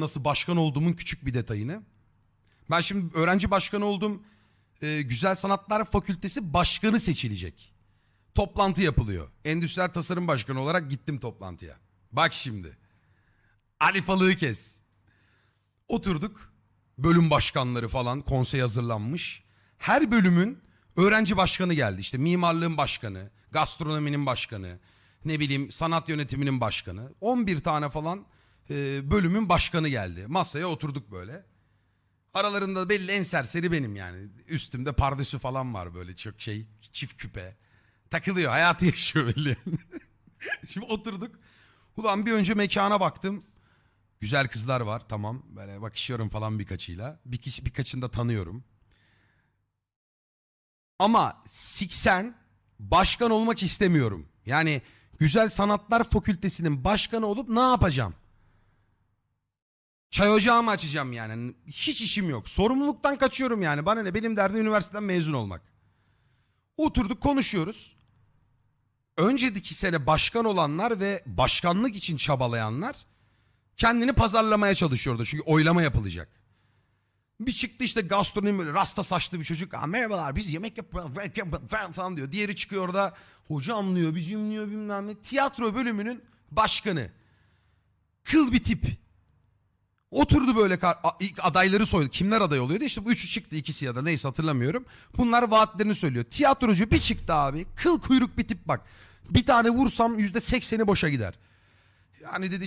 nasıl başkan olduğumun küçük bir detayını. Ben şimdi öğrenci başkanı oldum. Ee, Güzel Sanatlar Fakültesi başkanı seçilecek. Toplantı yapılıyor. Endüstriyel Tasarım Başkanı olarak gittim toplantıya. Bak şimdi. Alifalığı kes. Oturduk. Bölüm başkanları falan konsey hazırlanmış. Her bölümün öğrenci başkanı geldi. İşte mimarlığın başkanı, gastronominin başkanı, ne bileyim sanat yönetiminin başkanı. 11 tane falan e, bölümün başkanı geldi. Masaya oturduk böyle. Aralarında belli en serseri benim yani. Üstümde pardesü falan var böyle çok şey çift küpe. Takılıyor hayatı yaşıyor belli. Şimdi oturduk. Ulan bir önce mekana baktım. Güzel kızlar var tamam. Böyle bakışıyorum falan birkaçıyla. Bir kişi birkaçını da tanıyorum. Ama siksen başkan olmak istemiyorum. Yani Güzel Sanatlar Fakültesinin başkanı olup ne yapacağım? Çay ocağı mı açacağım yani? Hiç işim yok. Sorumluluktan kaçıyorum yani. Bana ne? Benim derdim üniversiteden mezun olmak. Oturduk konuşuyoruz. Önceki sene başkan olanlar ve başkanlık için çabalayanlar kendini pazarlamaya çalışıyordu. Çünkü oylama yapılacak. Bir çıktı işte gastronomi rasta saçlı bir çocuk. "Aa, merhabalar biz yemek yapıyoruz falan diyor. Diğeri çıkıyor orada hoca anlıyor bizim diyor bilmem ne. Tiyatro bölümünün başkanı. Kıl bir tip. Oturdu böyle ilk adayları soydu. Kimler aday oluyordu? İşte bu üçü çıktı ikisi ya da neyse hatırlamıyorum. Bunlar vaatlerini söylüyor. Tiyatrocu bir çıktı abi. Kıl kuyruk bir tip bak. Bir tane vursam yüzde sekseni boşa gider. Yani dedi